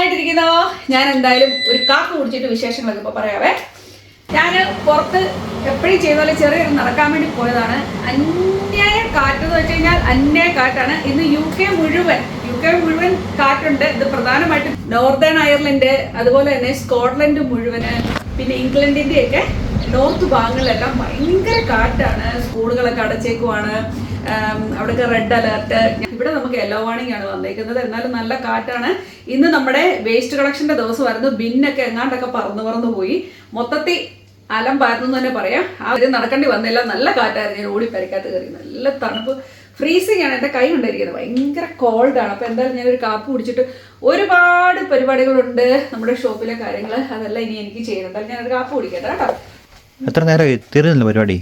സുഖമായിട്ടിരിക്കുന്നോ? ഞാൻ എന്തായാലും ഒരു കാപ്പ് കുടിച്ചിട്ട് വിശേഷങ്ങളൊക്കെ ഇപ്പൊ പറയാവേ. ഞാൻ പുറത്ത് എപ്പോഴും ചെയ്യുന്ന പോലെ ചെറിയൊരു നടക്കാൻ വേണ്ടി പോയതാണ്. അന്യായ കാറ്റ് എന്ന് വെച്ച് കഴിഞ്ഞാൽ അന്യായ കാറ്റാണ്. ഇന്ന് യു കെ മുഴുവൻ യു കെ മുഴുവൻ കാറ്റുണ്ട്. ഇത് പ്രധാനമായിട്ടും നോർത്തേൺ അയർലൻഡ് അതുപോലെ തന്നെ സ്കോട്ട്ലൻഡ് മുഴുവൻ പിന്നെ ഇംഗ്ലണ്ടിന്റെ ഒക്കെ നോർത്ത് ഭാഗങ്ങളിലെല്ലാം ഭയങ്കര കാറ്റാണ്. സ്കൂളുകളൊക്കെ അടച്ചേക്കുവാണ്. അവിടെയൊക്കെ റെഡ് അലേർട്ട് ഇവിടെ നമുക്ക് യെല്ലോ വാണിംഗ് ആണ് വന്നേക്കുന്നത്. എന്നാലും നല്ല കാറ്റാണ്. ഇന്ന് നമ്മുടെ വേസ്റ്റ് കളക്ഷന്റെ ദിവസമായിരുന്നു. ബിന്നൊക്കെ എങ്ങാണ്ടൊക്കെ പറന്നു പറന്നു പോയി. മൊത്തത്തിൽ അലമ്പായിരുന്നു തന്നെ പറയാം. ആ ഇത് നടക്കേണ്ടി വന്നില്ല. നല്ല കാറ്റായിരുന്നു. ഞാൻ ഓടി പരിക്കാത്ത കയറി. നല്ല തണുപ്പ്. ഫ്രീസിങ് ആണ്. എന്റെ കൈ കൊണ്ടിരിക്കുന്നത്. ഭയങ്കര കോൾഡാണ് അപ്പോൾ എന്തായാലും ഞാനൊരു കാപ്പ് കുടിച്ചിട്ട് ഒരുപാട് പരിപാടികളുണ്ട്. നമ്മുടെ ഷോപ്പിലെ കാര്യങ്ങൾ അതെല്ലാം ഇനി എനിക്ക് എന്തായാലും ഞാനൊരു കാപ്പ് കുടിക്കട്ടെ. കേട്ടോ. എത്ര നേരം തീർന്നില്ല പരിപാടി.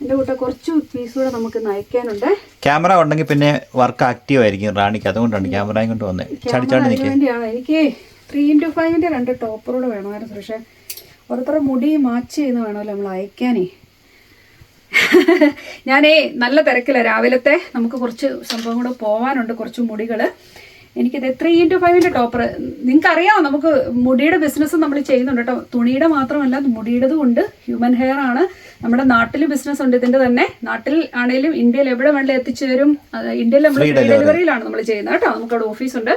എന്റെ കൂട്ട കുറച്ച് പീസ് കൂടെ നമുക്ക് നയിക്കാനുണ്ട്. ക്യാമറ ഉണ്ടെങ്കിൽ പിന്നെ വർക്ക് ആക്റ്റീവ് ആയിരിക്കും റാണിക്ക്. അതുകൊണ്ടാണ് ക്യാമറ കൊണ്ട് വന്നത് ചാടി ചാടി വേണ്ടിയാണ്. എനിക്ക് ത്രീ ഇന്റു ഫൈവിന്റെ രണ്ട് ടോപ്പറോട് വേണമായിരുന്നു പക്ഷേ ഓരോരുത്തരുടെ മുടി മാച്ച് ചെയ്ത് വേണമല്ലോ നമ്മൾ അയക്കാനേ. ഞാനേ നല്ല തിരക്കില്ല രാവിലത്തെ നമുക്ക് കുറച്ച് സംഭവം കൂടെ പോവാനുണ്ട്. കുറച്ച് മുടികൾ എനിക്കിത് ത്രീ ഇന്റു ഫൈവിന്റെ ടോപ്പർ നിങ്ങൾക്കറിയാം നമുക്ക് മുടിയുടെ ബിസിനസ് നമ്മൾ ചെയ്യുന്നുണ്ട് കേട്ടോ. തുണിയുടെ മാത്രമല്ല മുടിയുടേതും ഉണ്ട് ഹ്യൂമൻ ഹെയർ ആണ്. നമ്മുടെ നാട്ടിൽ ബിസിനസ് ഉണ്ട് ഇതിന്റെ തന്നെ. നാട്ടിൽ ആണെങ്കിലും ഇന്ത്യയിൽ എവിടെ വേണമെങ്കിലും എത്തിച്ചു തരും ഇന്ത്യയിൽ നമ്മൾ ഡെലിവറിയിലാണ് നമ്മൾ ചെയ്യുന്നത് കേട്ടോ. നമുക്കവിടെ ഓഫീസുണ്ട്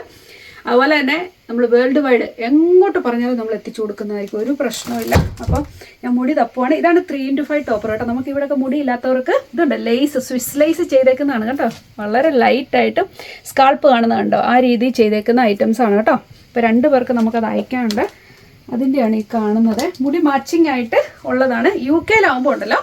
അതുപോലെ തന്നെ നമ്മൾ വേൾഡ് വൈഡ് എങ്ങോട്ട് പറഞ്ഞാലും നമ്മൾ എത്തിച്ചു കൊടുക്കുന്നതായിരിക്കും. ഒരു പ്രശ്നമില്ല അപ്പോൾ ഞാൻ മുടി തപ്പുവാണ്. ഇതാണ് ത്രീ ഇന്റു ഫൈവ് ടോപ്പർ കേട്ടോ. നമുക്ക് ഇവിടെയൊക്കെ മുടി ഇല്ലാത്തവർക്ക് ഇതുണ്ട്. ലേസ് സ്വിസ് ലേസ് ചെയ്തേക്കുന്നതാണ് കേട്ടോ. വളരെ ലൈറ്റായിട്ട് സ്കാൾപ്പ് കാണുന്നതുണ്ടോ ആ രീതിയിൽ ചെയ്തേക്കുന്ന ഐറ്റംസ് ആണ് കേട്ടോ. ഇപ്പോൾ രണ്ട് പേർക്ക് നമുക്കത് അയക്കാനുണ്ട്. അതിന്റെയാണ് ഈ കാണുന്നത്. മുടി മാച്ചിങ് ആയിട്ട് ഉള്ളതാണ്. യു കെയിലാവുമ്പോൾ ഉണ്ടല്ലോ.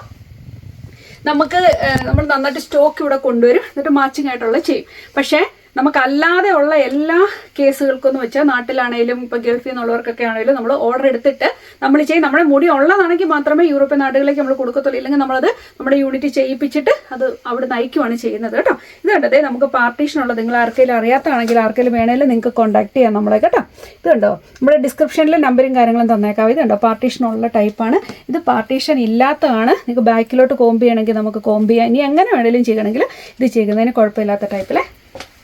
നമുക്ക് നമ്മൾ നന്നായിട്ട് സ്റ്റോക്ക് ഇവിടെ കൊണ്ടുവരും. എന്നിട്ട് മാച്ചിങ് ആയിട്ടുള്ള ചെയ്യും. പക്ഷേ നമുക്കല്ലാതെ ഉള്ള എല്ലാ കേസുകൾക്കും എന്ന് വെച്ചാൽ നാട്ടിലാണേലും ഇപ്പൊ ഗൾഫിൽ നിന്നുള്ളവർക്കൊക്കെ ആണെങ്കിലും നമ്മൾ ഓർഡർ എടുത്തിട്ട് നമ്മൾ ചെയ്യും. നമ്മുടെ മുടി ഉള്ളതാണെങ്കിൽ മാത്രമേ യൂറോപ്യൻ നാടുകളിലേക്ക് നമ്മൾ കൊടുക്കത്തുള്ളൂ. ഇല്ലെങ്കിൽ നമ്മളത് നമ്മുടെ യൂണിറ്റ് ചെയ്യിപ്പിച്ചിട്ട് അത് അവിടെ നയിക്കുവാണ് ചെയ്യുന്നത് കേട്ടോ. ഇത് കണ്ടതേ നമുക്ക് പാർട്ടീഷൻ ഉള്ളത് നിങ്ങൾ ആർക്കെങ്കിലും അറിയാത്തതാണെങ്കിൽ ആർക്കെങ്കിലും വേണമെങ്കിലും നിങ്ങൾക്ക് കോൺടാക്ട് ചെയ്യാം നമ്മളെ കേട്ടോ. ഇത് കണ്ടോ? നമ്മുടെ ഡിസ്ക്രിപ്ഷനിൽ നമ്പറും കാര്യങ്ങളും തന്നേക്കാം. ഇത് കണ്ടോ? പാർട്ടീഷൻ ഉള്ള ടൈപ്പാണ് ഇത് പാർട്ടീഷൻ ഇല്ലാത്തതാണ്. നിങ്ങൾക്ക് ബാക്കിലോട്ട് കോമ്പ് ചെയ്യണമെങ്കിൽ നമുക്ക് കോമ്പ് ചെയ്യാം. ഇനി എങ്ങനെ വേണമെങ്കിലും ചെയ്യണമെങ്കിൽ ഇത് ചെയ്യുന്നതിന് കുഴപ്പമില്ലാത്ത ടൈപ്പിലെ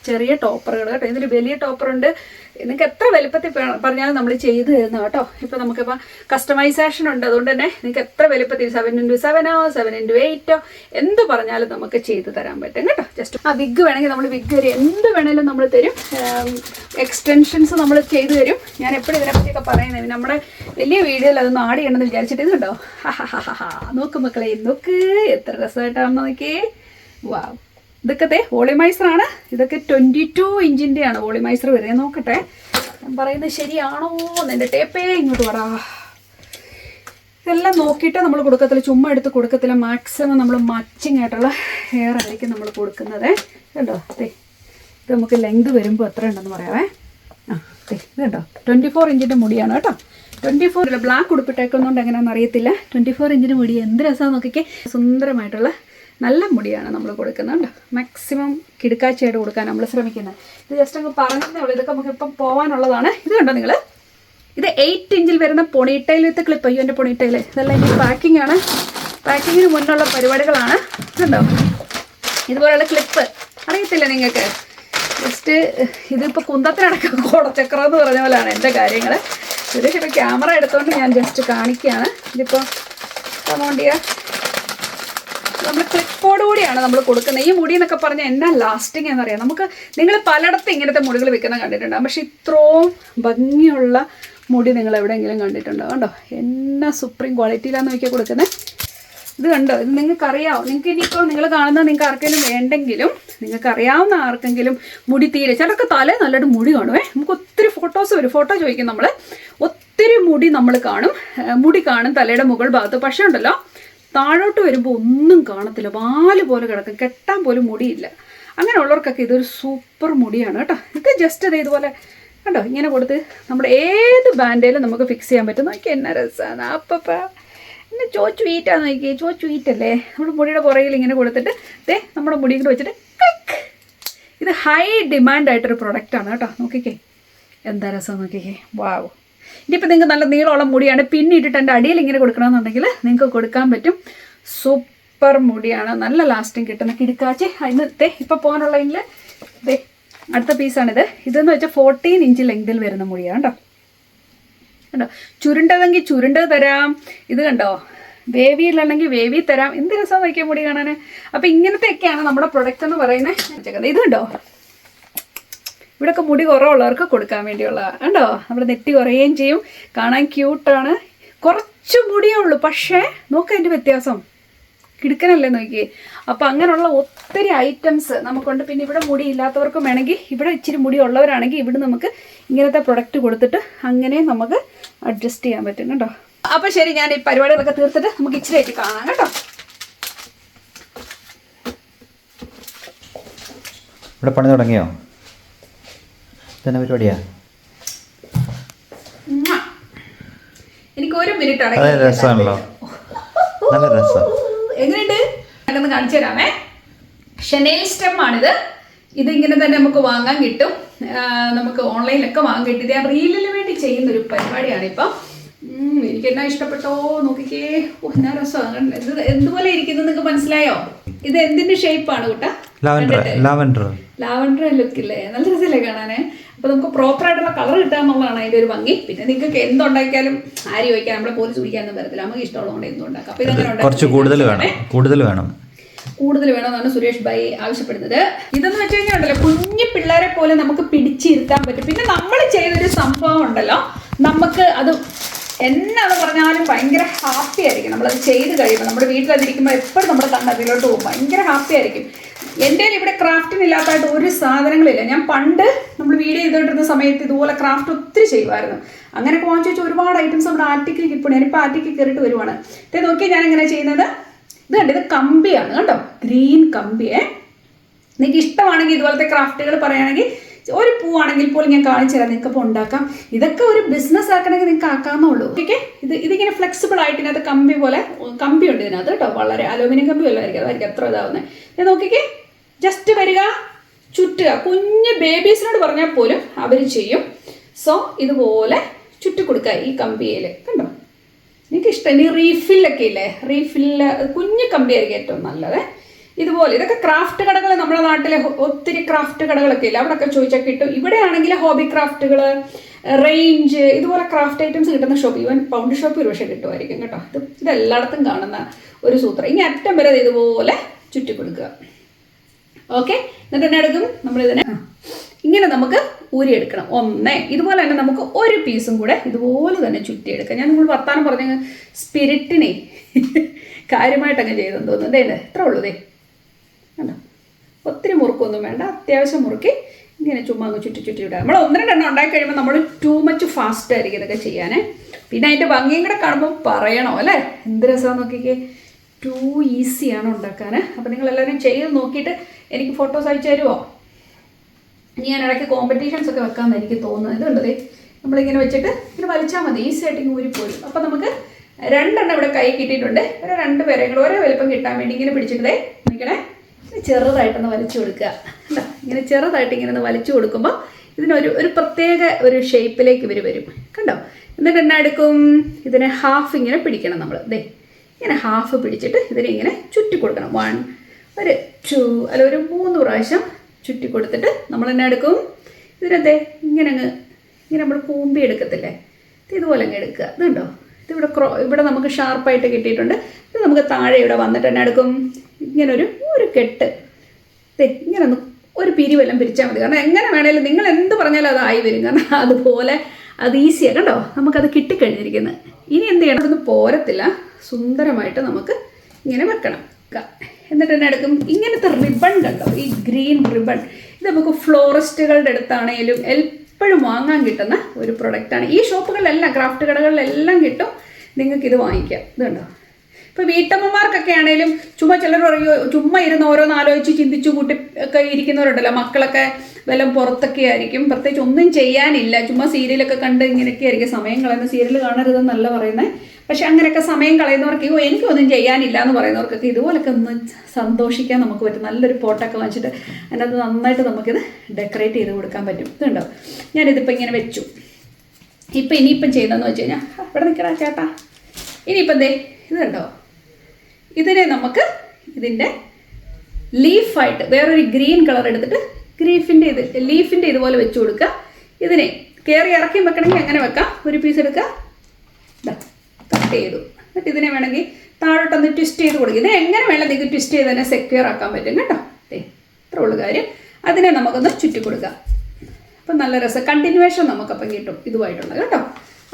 ചെറിയ ടോപ്പറുകൾ കേട്ടോ. ഇതിൽ വലിയ ടോപ്പറുണ്ട്. നിങ്ങൾക്ക് എത്ര വലുപ്പത്തിൽ പറഞ്ഞാലും നമ്മൾ ചെയ്തു തരുന്ന കേട്ടോ. ഇപ്പം നമുക്കിപ്പോൾ കസ്റ്റമൈസേഷൻ ഉണ്ട്. അതുകൊണ്ട് തന്നെ നിങ്ങൾക്ക് എത്ര വലുപ്പത്തിൽ സെവൻ ഇന്റു സെവനോ സെവൻ ഇന്റു എയ്റ്റോ എന്ത് പറഞ്ഞാലും നമുക്ക് ചെയ്തു തരാൻ പറ്റും കേട്ടോ. ജസ്റ്റ് ആ വിഗ് വേണമെങ്കിൽ നമ്മൾ വിഗ് ഒരു എന്ത് വേണേലും നമ്മൾ തരും. എക്സ്റ്റൻഷൻസ് നമ്മൾ ചെയ്തു തരും. ഞാൻ എപ്പോഴും ഇതിനെപ്പറ്റിയൊക്കെ പറയുന്നത് നമ്മുടെ വലിയ വീഡിയോയിൽ അതൊന്നും ആഡ് ചെയ്യണമെന്ന് വിചാരിച്ചിട്ട് ഇതുണ്ടോ? നോക്ക് മക്കളെ നോക്ക്. എത്ര രസമായിട്ടാണെന്ന് നോക്കി വാവ് ഇതൊക്കെ ദേ ആണ്. ഇതൊക്കെ ട്വന്റി ടു ഇഞ്ചിന്റെയാണ് വോളിമൈസർ വരെ. നോക്കട്ടെ. ഞാൻ പറയുന്നത് ശരിയാണോ എന്റെ ടേപ്പേ ഇങ്ങോട്ട് പറ. ഇതെല്ലാം നോക്കിയിട്ട് നമ്മൾ കൊടുക്കത്തില്ല. ചുമ്മാ എടുത്ത് കൊടുക്കത്തില്ല. മാക്സിമം നമ്മൾ മച്ചിങ് ആയിട്ടുള്ള ഹെയർ ആയിരിക്കും നമ്മൾ കൊടുക്കുന്നത്. കണ്ടോ? ദേ ഇത് നമുക്ക് ലെങ്ത് വരുമ്പോൾ എത്ര ഉണ്ടെന്ന് പറയാവേ. ആ ദേ ഇത് കണ്ടോ ട്വന്റി ഫോർ ഇഞ്ചിന്റെ മുടിയാണ് കേട്ടോ. ട്വന്റി ഫോർ ബ്ലാക്ക് ഉടുപ്പിട്ടേക്കുന്നതുകൊണ്ട് എങ്ങനെയാണെന്ന് അറിയത്തില്ല. ട്വന്റി ഫോർ ഇഞ്ചിന്റെ മുടി എന്ത് രസമാണെന്ന് നോക്കിക്കേ. സുന്ദരമായിട്ടുള്ള നല്ല മുടിയാണ് നമ്മൾ കൊടുക്കുന്നുണ്ട് മാക്സിമം കിടുക്കാഴ്ചയായിട്ട് കൊടുക്കാൻ നമ്മൾ ശ്രമിക്കുന്നത്. ഇത് ജസ്റ്റ് അങ്ങ് പറഞ്ഞതേ ഉള്ളൂ. ഇതൊക്കെ നമുക്ക് ഇപ്പം പോകാനുള്ളതാണ് ഇത് കണ്ടോ നിങ്ങൾ ഇത് എയ്റ്റ് ഇഞ്ചിൽ വരുന്ന പൊണിട്ടയിൽ വിത്ത് ക്ലിപ്പ് അയ്യോ എന്റെ പൊണിട്ടയിൽ ഇതെല്ലാം എന്റെ പാക്കിംഗ് ആണ്. പാക്കിങ്ങിന് മുന്നുള്ള പരിപാടികളാണ്. കണ്ടോ? ഇതുപോലെയുള്ള ക്ലിപ്പ് അറിയത്തില്ല നിങ്ങൾക്ക്? ജസ്റ്റ് ഇതിപ്പോൾ കുന്തത്തിനടക്കം കോടച്ചക്രം എന്ന് പറഞ്ഞ പോലെയാണ് എന്റെ കാര്യങ്ങൾ ഇത് ഇപ്പോൾ ക്യാമറ എടുത്തുകൊണ്ട് ഞാൻ ജസ്റ്റ് കാണിക്കുകയാണ് ഇതിപ്പോൾ കമോണ്ടിയ നമ്മൾ ക്ലിപ്പോട് കൂടിയാണ് നമ്മൾ കൊടുക്കുന്നത്. ഈ മുടി എന്നൊക്കെ പറഞ്ഞാൽ എന്നാ ലാസ്റ്റിംഗ് എന്നറിയാം നമുക്ക് നിങ്ങൾ പലയിടത്തും ഇങ്ങനത്തെ മുടികൾ വിൽക്കുന്ന കണ്ടിട്ടുണ്ടാകും പക്ഷെ ഇത്രയും ഭംഗിയുള്ള മുടി നിങ്ങൾ എവിടെയെങ്കിലും കണ്ടിട്ടുണ്ടോ? കണ്ടോ? എന്നാ സുപ്രീം ക്വാളിറ്റിയിലാന്ന് നോക്കിയാൽ കൊടുക്കുന്നത് ഇത് കണ്ടോ? ഇത് നിങ്ങൾക്ക് അറിയാമോ നിങ്ങൾക്ക് ഇനിയിപ്പോൾ നിങ്ങൾ കാണുന്ന നിങ്ങൾക്ക് ആർക്കെങ്കിലും വേണ്ടെങ്കിലും നിങ്ങൾക്ക് അറിയാവുന്ന ആർക്കെങ്കിലും മുടി തീരെ ചിലർക്ക് തല നല്ലൊരു മുടി കാണുമേ നമുക്ക് ഒത്തിരി ഫോട്ടോസ് വരും. ഫോട്ടോ ചോദിക്കും നമ്മൾ ഒത്തിരി മുടി നമ്മൾ കാണും. മുടി കാണും തലയുടെ മുകൾ ഭാഗത്ത്. പക്ഷേ ഉണ്ടല്ലോ താഴോട്ട് വരുമ്പോൾ ഒന്നും കാണത്തില്ല. വാൽ പോലെ കിടക്കും. കെട്ടാൻ പോലും മുടിയില്ല. അങ്ങനെയുള്ളവർക്കൊക്കെ ഇതൊരു സൂപ്പർ മുടിയാണ് കേട്ടോ. ഇത് ജസ്റ്റ് അത് ഇതുപോലെ കണ്ടോ? ഇങ്ങനെ കൊടുത്ത് നമ്മുടെ ഏത് ബാൻഡേലും നമുക്ക് ഫിക്സ് ചെയ്യാൻ പറ്റും. നോക്കി എന്നാ രസമാണ് അപ്പപ്പ എന്നെ ചോ സ്വീറ്റാന്ന് നോക്കി ചോ സ്വീറ്റ് അല്ലേ നമ്മുടെ മുടിയുടെ പുറകിൽ ഇങ്ങനെ കൊടുത്തിട്ട് ദേ നമ്മുടെ മുടി കൂടെ വെച്ചിട്ട് ക്ലിക്ക് ഇത് ഹൈ ഡിമാൻഡായിട്ടൊരു പ്രൊഡക്റ്റാണ് കേട്ടോ. നോക്കിക്കേ. എന്താ രസം നോക്കിക്കേ. വാവ് ഇനിയിപ്പോൾ നിങ്ങൾക്ക് നല്ല നീളമുള്ള മുടിയാണ് പിന്നിട്ടിട്ട് എന്റെ അടിയിൽ ഇങ്ങനെ കൊടുക്കണമെന്നുണ്ടെങ്കിൽ നിങ്ങൾക്ക് കൊടുക്കാൻ പറ്റും. സൂപ്പർ മുടിയാണ്. നല്ല ലാസ്റ്റിംഗ് കിട്ടുന്ന കിടുക്കാച്ചി. അതിന് ദേ ഇപ്പോൾ പോകാനുള്ളതെങ്കിൽ ഇതേ അടുത്ത പീസാണിത്. ഇതെന്ന് വെച്ചാൽ ഫോർട്ടീൻ ഇഞ്ച് ലെങ്തിൽ വരുന്ന മുടിയാണ് കേട്ടോ. കണ്ടോ? ചുരുണ്ടതെങ്കിൽ ചുരുണ്ടത് തരാം. ഇത് കണ്ടോ? വേവിയിലാണെങ്കിൽ വേവി തരാം. എന്ത് രസം വയ്ക്കാൻ മുടി കാണാൻ അപ്പം ഇങ്ങനത്തെയൊക്കെയാണ് നമ്മുടെ പ്രൊഡക്റ്റ് എന്ന് പറയുന്നത്. ഇത് കണ്ടോ? ഇവിടെയൊക്കെ മുടി കുറവുള്ളവർക്ക് കൊടുക്കാൻ വേണ്ടിയുള്ള കണ്ടോ? നമ്മുടെ നെറ്റി കുറയുകയും ചെയ്യും. കാണാൻ ക്യൂട്ടാണ് കുറച്ച് മുടിയേ ഉള്ളൂ. പക്ഷേ നോക്കാം അതിന്റെ വ്യത്യാസം. കിടുക്കനല്ലേ നോക്കിയേ? അപ്പോൾ അങ്ങനെയുള്ള ഒത്തിരി ഐറ്റംസ് നമുക്കുണ്ട്. പിന്നെ ഇവിടെ മുടി ഇല്ലാത്തവർക്കും വേണമെങ്കിൽ ഇവിടെ ഇച്ചിരി മുടി ഉള്ളവരാണെങ്കിൽ ഇവിടെ നമുക്ക് ഇങ്ങനത്തെ പ്രൊഡക്റ്റ് കൊടുത്തിട്ട് അങ്ങനെ നമുക്ക് അഡ്ജസ്റ്റ് ചെയ്യാൻ പറ്റും കേട്ടോ അപ്പോൾ ശരി ഞാൻ ഈ പരിപാടികളൊക്കെ തീർത്തിട്ട് നമുക്ക് ഇച്ചിരി ആയിട്ട് കാണാം കേട്ടോ ഇവിടെ പണി തുടങ്ങിയോ? തന്നെ പരിപാടിയാ. എനിക്ക് ഒരു മിനിറ്റ് അതെ രസമാണല്ലോ. നല്ല രസം. എങ്ങനെയുണ്ട്? ഞാനൊന്ന് കാണിച്ചു തരാമേ. ഷെനേൽ സ്റ്റെം ആണിത്. ഇത് ഇങ്ങനെ തന്നെ നമുക്ക് വാങ്ങാൻ കിട്ടും. നമുക്ക് ഓൺലൈനിലൊക്കെ വാങ്ങാൻ കിട്ടും. ഞാൻ റീലിന് വേണ്ടി ചെയ്യുന്ന ഒരു പരിപാടിയാണ് ഇപ്പം. എനിക്ക് എന്നാ ഇഷ്ടപ്പെട്ടോ? നോക്കിക്കേ. ഓ എന്നാ രസമാണ് എന്തുപോലെ ഇരിക്കുന്നു? നിങ്ങൾക്ക് മനസ്സിലായോ? ഇത് എന്തിന്റെ ഷേപ്പാണ് കൂട്ടാ? ലാവൻഡർ ലാവൻഡർ ലാവൻഡർ ലുക്ക് ഇല്ലേ? നല്ല രസമല്ലേ കാണാനേ. അപ്പൊ നമുക്ക് പ്രോപ്പർ ആയിട്ടുള്ള കളർ കിട്ടാന്നുള്ളതാണ് അതിന്റെ ഒരു ഭംഗി. പിന്നെ നിങ്ങൾക്ക് എന്തുണ്ടാക്കിയാലും ആര് ചോദിക്കാൻ നമ്മളെ പോലീസ് പിടിക്കാനൊന്നും വരത്തില്ല. നമുക്ക് ഇഷ്ടമുള്ളതുകൊണ്ട് എന്തുണ്ടാക്കാം അപ്പൊ ഇതങ്ങനെ ഉണ്ടാക്കി കുറച്ച് കൂടുതൽ വേണം. കൂടുതൽ വേണം. കൂടുതൽ വേണമെന്നാണ് സുരേഷ് ഭായി ആവശ്യപ്പെടുന്നത്. ഇതെന്ന് വെച്ച് കഴിഞ്ഞാൽ ഉണ്ടല്ലോ കുഞ്ഞു പിള്ളേരെ പോലെ നമുക്ക് പിടിച്ചിരുത്താൻ പറ്റും. പിന്നെ നമ്മൾ ചെയ്തൊരു സംഭവം ഉണ്ടല്ലോ നമുക്ക് അത് എന്നാന്ന് പറഞ്ഞാലും ഭയങ്കര ഹാപ്പി ആയിരിക്കും. നമ്മളത് ചെയ്ത് കഴിയുമ്പോൾ നമ്മുടെ വീട്ടിലതിരിക്കുമ്പോൾ എപ്പോഴും നമ്മുടെ കണ്ണ് അതിലോട്ട് പോകും. ഭയങ്കര ഹാപ്പി ആയിരിക്കും. എന്റെ ഇവിടെ ക്രാഫ്റ്റിനില്ലാത്തതായിട്ട് ഒരു സാധനങ്ങളില്ല. ഞാൻ പണ്ട് നമ്മൾ വീഡിയോ ചെയ്തുകൊണ്ടിരുന്ന സമയത്ത് ഇതുപോലെ ക്രാഫ്റ്റ് ഒത്തിരി ചെയ്യുമായിരുന്നു. അങ്ങനെ വാങ്ങിച്ചു വെച്ചാൽ ഒരുപാട് ഐറ്റംസ് നമ്മുടെ ആർട്ടിക്കിൽ കിട്ടും ഞാനിപ്പോൾ ആർട്ടിക്കിൽ കയറിയിട്ട് വരുവാണ്. ഇത് നോക്കി ഞാൻ എങ്ങനെ ചെയ്യുന്നത്? ഇത് കണ്ടത് കമ്പിയാണ് കേട്ടോ ഗ്രീൻ കമ്പിയെ നിങ്ങൾക്ക് ഇഷ്ടമാണെങ്കിൽ ഇതുപോലത്തെ ക്രാഫ്റ്റുകൾ പറയുകയാണെങ്കിൽ ഒരു പൂവാണെങ്കിൽ പോലും ഞാൻ കാണിച്ചു തരാം നിങ്ങൾക്ക് ഉണ്ടാക്കാം. ഇതൊക്കെ ഒരു ബിസിനസ് ആക്കണമെങ്കിൽ നിങ്ങൾക്ക് ആക്കാമെന്നുള്ളൂ ഓക്കെ ഇത് ഇതിങ്ങനെ ഫ്ലെക്സിബിൾ ആയിട്ട് ഇതിനകത്ത് കമ്പി പോലെ കമ്പി ഉണ്ട് ഇതിനകത്ത് കേട്ടോ. വളരെ അലൂമിനിയം കമ്പി വല്ലതായിരിക്കും അതായിരിക്കും എത്ര ഇതാവുന്നത് ഇത് നോക്കിക്കേ. ജസ്റ്റ് വരിക ചുറ്റുക. കുഞ്ഞ് ബേബീസിനോട് പറഞ്ഞാൽ പോലും അവർ ചെയ്യും. സോ ഇതുപോലെ ചുറ്റി കൊടുക്കുക ഈ കമ്പിയിൽ കണ്ടോ? എനിക്ക് ഇഷ്ടം ഇനി റീഫില്ലൊക്കെ ഇല്ലേ? റീഫില്ല് കുഞ്ഞു കമ്പിയായിരിക്കും ഏറ്റവും നല്ലത്. ഇതുപോലെ ഇതൊക്കെ ക്രാഫ്റ്റ് കടകൾ നമ്മുടെ നാട്ടിലെ ഒത്തിരി ക്രാഫ്റ്റ് കടകളൊക്കെ ഇല്ല? അവിടെയൊക്കെ ചോദിച്ചാൽ കിട്ടും. ഇവിടെ ആണെങ്കിൽ ഹോബി ക്രാഫ്റ്റുകൾ റേഞ്ച് ഇതുപോലെ ക്രാഫ്റ്റ് ഐറ്റംസ് കിട്ടുന്ന ഷോപ്പ് ഈവൻ പൗണ്ട് ഷോപ്പ് ഒരു പക്ഷേ കിട്ടുമായിരിക്കും കേട്ടോ. ഇത് ഇതെല്ലായിടത്തും കാണുന്ന ഒരു സൂത്രം. ഇനി അറ്റം വരെ ഇത് ഇതുപോലെ ചുറ്റി കൊടുക്കുക ഓക്കെ? എന്നിട്ട് എന്നെ എടുക്കും. നമ്മളിതിനെ. ഇങ്ങനെ നമുക്ക് ഊരിയെടുക്കണം. ഒന്ന് ഇതുപോലെ തന്നെ നമുക്ക് ഒരു പീസും കൂടെ ഇതുപോലെ തന്നെ ചുറ്റിയെടുക്കാം. ഞാൻ നിങ്ങൾ വർത്താനം പറഞ്ഞ സ്പിരിറ്റിനെ കാര്യമായിട്ടങ്ങ് ചെയ്തെന്ന് തോന്നുന്നു. ഇത് ഇത്ര ഉള്ളൂ ദേ? കണ്ടോ? ഒത്തിരി മുറുക്കൊന്നും വേണ്ട. അത്യാവശ്യം മുറുക്കി ഇങ്ങനെ ചുമ്മാ അങ്ങ് ചുറ്റി ചുറ്റി വിടുക നമ്മൾ ഒന്ന് രണ്ടെണ്ണം ഉണ്ടാക്കി കഴിയുമ്പോൾ നമ്മൾ ടൂ മച്ച് ഫാസ്റ്റ് ആയിരിക്കും ഇതൊക്കെ ചെയ്യാനേ. പിന്നെ അതിന്റെ ഭംഗിയും കൂടെ കാണുമ്പോൾ പറയണോ അല്ലേ? എന്ത് രസമാണ് നോക്കിക്കേ. ടൂ ഈസിയാണ് ഉണ്ടാക്കാൻ അപ്പോൾ നിങ്ങൾ എല്ലാവരും ചെയ്ത് നോക്കിയിട്ട് എനിക്ക് ഫോട്ടോസ് അയച്ചു തരുമോ ഇനി ഞാൻ ഇടയ്ക്ക് കോമ്പറ്റീഷൻസ് ഒക്കെ വെക്കാമെന്ന് എനിക്ക് തോന്നുന്നത് ഇതുണ്ടത് നമ്മളിങ്ങനെ വെച്ചിട്ട് ഇങ്ങനെ വലിച്ചാൽ മതി. ഈസി ആയിട്ട് ഇങ്ങനെ ഊരിപ്പോരും. അപ്പോൾ നമുക്ക് രണ്ടെണ്ണം ഇവിടെ കൈ കിട്ടിയിട്ടുണ്ട്. ഒരു രണ്ട് പേരെ കൂടെ ഒരേ വലുപ്പം കിട്ടാൻ വേണ്ടി ഇങ്ങനെ പിടിച്ചിട്ടേ നിൽക്കണേ. ചെറുതായിട്ടൊന്ന് വലിച്ചു കൊടുക്കുക. ഇങ്ങനെ ചെറുതായിട്ട് ഇങ്ങനെ ഒന്ന് വലിച്ചു കൊടുക്കുമ്പോൾ ഇതിനൊരു ഒരു പ്രത്യേക ഒരു ഷേപ്പിലേക്ക് ഇവർ വരും. കണ്ടോ? എന്നിട്ട് എന്നാ എടുക്കും? ഇതിനെ ഹാഫ് ഇങ്ങനെ പിടിക്കണം നമ്മൾ ദേ ഇങ്ങനെ ഹാഫ് പിടിച്ചിട്ട് ഇതിനെ ഇങ്ങനെ ചുറ്റി കൊടുക്കണം. വൺ ഒരു ടു അല്ല ഒരു മൂന്ന് പ്രാവശ്യം ചുറ്റി കൊടുത്തിട്ട് നമ്മൾ എന്നാ എടുക്കും? ഇതിനെന്തേ ഇങ്ങനെ അങ്ങ് ഇങ്ങനെ നമ്മൾ കൂമ്പി എടുക്കത്തില്ലേ? ഇത് ഇതുപോലെ അങ്ങ് എടുക്കുക. ഇതുണ്ടോ ഇത് ഇവിടെ ക്രോ ഇവിടെ നമുക്ക് ഷാർപ്പായിട്ട് കിട്ടിയിട്ടുണ്ട്. ഇത് നമുക്ക് താഴെ ഇവിടെ വന്നിട്ട് എന്നാ എടുക്കും? ഇങ്ങനെ ഒരു കെട്ട്. ഇങ്ങനെ ഒന്ന് ഒരു പിരിവെല്ലാം പിരിച്ചാൽ മതി. കാരണം എങ്ങനെ വേണേലും നിങ്ങൾ എന്ത് പറഞ്ഞാലും അതായി വരും. കാരണം അതുപോലെ അത് ഈസിയാണ് കണ്ടോ? നമുക്കത് കിട്ടിക്കഴിഞ്ഞിരിക്കുന്നത് ഇനി എന്ത് ചെയ്യണം? അതൊന്നും പോരത്തില്ല. സുന്ദരമായിട്ട് നമുക്ക് ഇങ്ങനെ വെക്കണം. എന്നിട്ട് തന്നെ എടുക്കും? ഇങ്ങനത്തെ റിബൺ കണ്ടോ? ഈ ഗ്രീൻ റിബൺ. ഇത് നമുക്ക് ഫ്ലോറിസ്റ്റുകളുടെ അടുത്താണെങ്കിലും എപ്പോഴും വാങ്ങാൻ കിട്ടുന്ന ഒരു പ്രൊഡക്റ്റാണ് ഈ ഷോപ്പുകളിലെല്ലാം ക്രാഫ്റ്റ് കടകളിലെല്ലാം കിട്ടും. നിങ്ങൾക്ക് ഇത് വാങ്ങിക്കാം. ഇത് കണ്ടോ? ഇപ്പോൾ വീട്ടമ്മമാർക്കൊക്കെ ആണെങ്കിലും ചുമ്മാ ചിലർ പറയോ ചുമ്മാ ഇരുന്ന് ഓരോന്ന് ആലോചിച്ച് ചിന്തിച്ചു കൂട്ടി ഒക്കെ ഇരിക്കുന്നവരുണ്ടല്ലോ. മക്കളൊക്കെ വല്ലതും പുറത്തൊക്കെ ആയിരിക്കും. പ്രത്യേകിച്ച് ഒന്നും ചെയ്യാനില്ല. ചുമ്മാ സീരിയലൊക്കെ കണ്ട് ഇങ്ങനെയൊക്കെ ആയിരിക്കും. സമയം കളയുന്ന സീരിയൽ കാണരുതെന്നല്ല പറയുന്നത് പക്ഷെ അങ്ങനെയൊക്കെ സമയം കളയുന്നവർക്ക് ഓ എനിക്കൊന്നും ചെയ്യാനില്ല എന്ന് പറയുന്നവർക്കൊക്കെ ഇതുപോലൊക്കെ ഒന്ന് സന്തോഷിക്കാൻ നമുക്ക് പറ്റും. നല്ലൊരു പോട്ടൊക്കെ വാങ്ങിച്ചിട്ട് അതിനകത്ത് നന്നായിട്ട് നമുക്കിത് ഡെക്കറേറ്റ് ചെയ്ത് കൊടുക്കാൻ പറ്റും. ഇതുണ്ടോ? ഞാനിതിപ്പോൾ ഇങ്ങനെ വെച്ചു. ഇപ്പം ഇനിയിപ്പം ചെയ്യുന്നതെന്ന് വെച്ച് കഴിഞ്ഞാൽ "ആ, ഇവിടെ നിൽക്കടാ ചേട്ടാ. ഇനിയിപ്പം ദേ ഇത് കണ്ടോ? ഇതിനെ നമുക്ക് ഇതിന്റെ ലീഫായിട്ട് വേറൊരു ഗ്രീൻ കളർ എടുത്തിട്ട് ഗ്രീഫിന്റെ ഇത് ലീഫിന്റെ ഇതുപോലെ വെച്ച് കൊടുക്കുക. ഇതിനെ കയറി ഇറക്കി വെക്കണമെങ്കിൽ അങ്ങനെ വെക്കാം. ഒരു പീസ് എടുക്കുക. കട്ട് ചെയ്തു. എന്നിട്ട് ഇതിനെ വേണമെങ്കിൽ താഴോട്ടൊന്ന് ട്വിസ്റ്റ് ചെയ്ത് കൊടുക്കുക. ഇതിനെ എങ്ങനെ വേണം നിങ്ങൾക്ക് ട്വിസ്റ്റ് ചെയ്ത് തന്നെ സെക്യൂർ ആക്കാൻ പറ്റും കേട്ടോ. അതെ ഇത്ര ഉള്ളു കാര്യം. അതിനെ നമുക്കൊന്ന് ചുറ്റി കൊടുക്കാം അപ്പം നല്ല രസം. കണ്ടിന്യൂവേഷൻ നമുക്കപ്പം കിട്ടും ഇതുമായിട്ടുള്ളത് കേട്ടോ.